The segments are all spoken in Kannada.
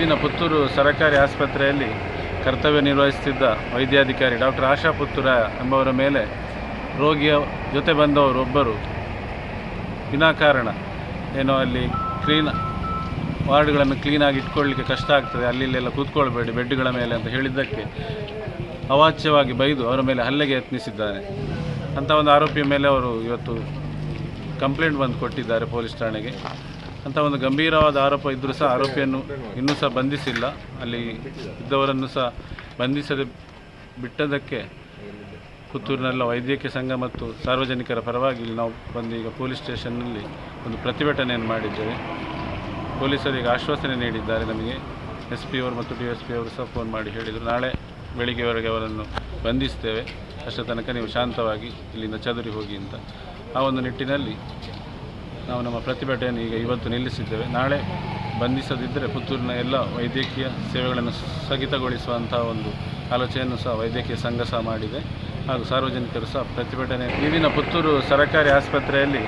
ದಿನ ಪುತ್ತೂರು ಸರಕಾರಿ ಆಸ್ಪತ್ರೆಯಲ್ಲಿ ಕರ್ತವ್ಯ ನಿರ್ವಹಿಸುತ್ತಿದ್ದ ವೈದ್ಯಾಧಿಕಾರಿ ಡಾಕ್ಟರ್ ಆಶಾ ಪುತ್ತೂರ ಎಂಬವರ ಮೇಲೆ ರೋಗಿಯ ಜೊತೆ ಬಂದವರು ಒಬ್ಬರು ವಿನಾಕಾರಣ ಏನೋ ಅಲ್ಲಿ ಕ್ಲೀನ್ ವಾರ್ಡ್ಗಳನ್ನು ಕ್ಲೀನಾಗಿ ಇಟ್ಕೊಳ್ಳಿಕ್ಕೆ ಕಷ್ಟ ಆಗ್ತದೆ. ಅಲ್ಲಿಲ್ಲೆಲ್ಲ ಕೂತ್ಕೊಳ್ಬೇಡಿ ಬೆಡ್ಗಳ ಮೇಲೆ ಅಂತ ಹೇಳಿದ್ದಕ್ಕೆ ಅವಾಚ್ಯವಾಗಿ ಬೈದು ಅವರ ಮೇಲೆ ಹಲ್ಲೆಗೆ ಯತ್ನಿಸಿದ್ದಾನೆ ಅಂಥ ಒಂದು ಆರೋಪಿಯ ಮೇಲೆ ಅವರು ಇವತ್ತು ಕಂಪ್ಲೇಂಟ್ ಬಂದು ಕೊಟ್ಟಿದ್ದಾರೆ ಪೊಲೀಸ್ ಠಾಣೆಗೆ. ಅಂಥ ಒಂದು ಗಂಭೀರವಾದ ಆರೋಪ ಇದ್ದರೂ ಸಹ ಆರೋಪಿಯನ್ನು ಇನ್ನೂ ಸಹ ಬಂಧಿಸಿಲ್ಲ. ಅಲ್ಲಿ ಇದ್ದವರನ್ನು ಸಹ ಬಂಧಿಸದೆ ಬಿಟ್ಟದಕ್ಕೆ ಪುತ್ತೂರಿನೆಲ್ಲ ವೈದ್ಯಕೀಯ ಸಂಘ ಮತ್ತು ಸಾರ್ವಜನಿಕರ ಪರವಾಗಿ ಇಲ್ಲಿ ನಾವು ಬಂದು ಈಗ ಪೊಲೀಸ್ ಸ್ಟೇಷನ್ನಲ್ಲಿ ಒಂದು ಪ್ರತಿಭಟನೆಯನ್ನು ಮಾಡಿದ್ದೇವೆ. ಪೊಲೀಸರಿಗೆ ಆಶ್ವಾಸನೆ ನೀಡಿದ್ದಾರೆ ನಮಗೆ. ಎಸ್ ಪಿ ಅವರು ಮತ್ತು ಡಿ ಎಸ್ ಪಿ ಅವರು ಸಹ ಫೋನ್ ಮಾಡಿ ಹೇಳಿದರು. ನಾಳೆ ಬೆಳಿಗ್ಗೆವರೆಗೆ ಅವರನ್ನು ಬಂಧಿಸ್ತೇವೆ. ಅಷ್ಟರ ತನಕ ನೀವು ಶಾಂತವಾಗಿ ಇಲ್ಲಿಂದ ಚದುರಿ ಹೋಗಿ ಅಂತ. ಆ ಒಂದು ನಿಟ್ಟಿನಲ್ಲಿ ನಾವು ನಮ್ಮ ಪ್ರತಿಭಟನೆಯನ್ನು ಈಗ ಇವತ್ತು ನಿಲ್ಲಿಸಿದ್ದೇವೆ. ನಾಳೆ ಬಂಧಿಸದಿದ್ದರೆ ಪುತ್ತೂರಿನ ಎಲ್ಲ ವೈದ್ಯಕೀಯ ಸೇವೆಗಳನ್ನು ಸ್ಥಗಿತಗೊಳಿಸುವಂತಹ ಒಂದು ಆಲೋಚನೆಯನ್ನು ಸಹ ವೈದ್ಯಕೀಯ ಸಂಘ ಸಹ ಮಾಡಿದೆ. ಹಾಗೂ ಸಾರ್ವಜನಿಕರು ಸಹ ಪ್ರತಿಭಟನೆ ದಿನ ಪುತ್ತೂರು ಸರಕಾರಿ ಆಸ್ಪತ್ರೆಯಲ್ಲಿ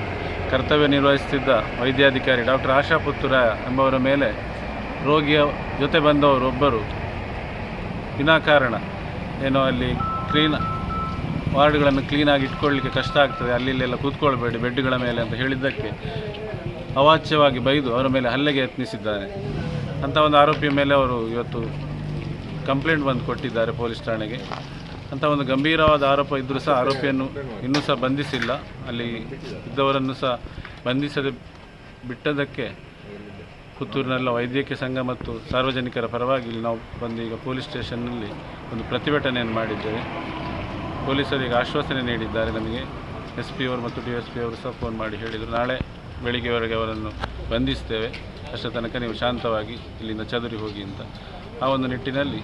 ಕರ್ತವ್ಯ ನಿರ್ವಹಿಸುತ್ತಿದ್ದ ವೈದ್ಯಾಧಿಕಾರಿ ಡಾಕ್ಟರ್ ಆಶಾ ಪುತ್ತೂರ ಎಂಬವರ ಮೇಲೆ ರೋಗಿಯ ಜೊತೆ ಬಂದವರು ಒಬ್ಬರು ವಿನಾಕಾರಣ. ಏನೋ ಅಲ್ಲಿ ಕ್ಲೀನ್ ವಾರ್ಡ್ಗಳನ್ನು ಕ್ಲೀನಾಗಿ ಇಟ್ಕೊಳ್ಳಿಕ್ಕೆ ಕಷ್ಟ ಆಗ್ತದೆ. ಅಲ್ಲಿ ಇಲ್ಲೆಲ್ಲ ಕೂತ್ಕೊಳ್ಬೇಡಿ ಬೆಡ್ಗಳ ಮೇಲೆ ಅಂತ ಹೇಳಿದ್ದಕ್ಕೆ ಅವಾಚ್ಯವಾಗಿ ಬೈದು ಅವರ ಮೇಲೆ ಹಲ್ಲೆಗೆ ಯತ್ನಿಸಿದ್ದಾರೆ. ಅಂಥ ಒಂದು ಆರೋಪಿಯ ಮೇಲೆ ಅವರು ಇವತ್ತು ಕಂಪ್ಲೇಂಟ್ ಬಂದು ಕೊಟ್ಟಿದ್ದಾರೆ ಪೊಲೀಸ್ ಠಾಣೆಗೆ. ಅಂಥ ಒಂದು ಗಂಭೀರವಾದ ಆರೋಪ ಇದ್ದರೂ ಸಹ ಆರೋಪಿಯನ್ನು ಇನ್ನೂ ಸಹ ಬಂಧಿಸಿಲ್ಲ. ಅಲ್ಲಿ ಇದ್ದವರನ್ನು ಸಹ ಬಂಧಿಸದೆ ಬಿಟ್ಟದಕ್ಕೆ ಪುತ್ತೂರಿನಲ್ಲ ವೈದ್ಯಕೀಯ ಸಂಘ ಮತ್ತು ಸಾರ್ವಜನಿಕರ ಪರವಾಗಿ ನಾವು ಬಂದು ಈಗ ಪೊಲೀಸ್ ಸ್ಟೇಷನ್ನಲ್ಲಿ ಒಂದು ಪ್ರತಿಭಟನೆಯನ್ನು ಮಾಡಿದ್ದೇವೆ. ಪೊಲೀಸರಿಗೆ ಆಶ್ವಾಸನೆ ನೀಡಿದ್ದಾರೆ ನಮಗೆ. ಎಸ್ ಪಿ ಅವರು ಮತ್ತು ಡಿ ಎಸ್ ಪಿ ಅವರು ಸಹ ಫೋನ್ ಮಾಡಿ ಹೇಳಿದರು. ನಾಳೆ ಬೆಳಿಗ್ಗೆವರೆಗೆ ಅವರನ್ನು ಬಂಧಿಸ್ತೇವೆ. ಅಷ್ಟರ ತನಕ ನೀವು ಶಾಂತವಾಗಿ ಇಲ್ಲಿಂದ ಚದುರಿ ಹೋಗಿ ಅಂತ. ಆ ಒಂದು ನಿಟ್ಟಿನಲ್ಲಿ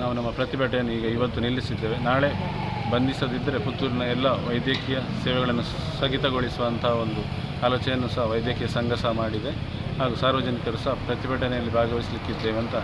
ನಾವು ನಮ್ಮ ಪ್ರತಿಭಟನೆಯನ್ನು ಈಗ ಇವತ್ತು ನಿಲ್ಲಿಸಿದ್ದೇವೆ. ನಾಳೆ ಬಂಧಿಸದಿದ್ದರೆ ಪುತ್ತೂರಿನ ಎಲ್ಲ ವೈದ್ಯಕೀಯ ಸೇವೆಗಳನ್ನು ಸ್ಥಗಿತಗೊಳಿಸುವಂತಹ ಒಂದು ಆಲೋಚನೆಯನ್ನು ಸಹ ವೈದ್ಯಕೀಯ ಸಂಘ ಸಹ ಮಾಡಿದೆ. ಹಾಗೂ ಸಾರ್ವಜನಿಕರು ಸಹ ಪ್ರತಿಭಟನೆಯಲ್ಲಿ ಭಾಗವಹಿಸಲಿಕ್ಕಿದ್ದೇವೆ ಅಂತ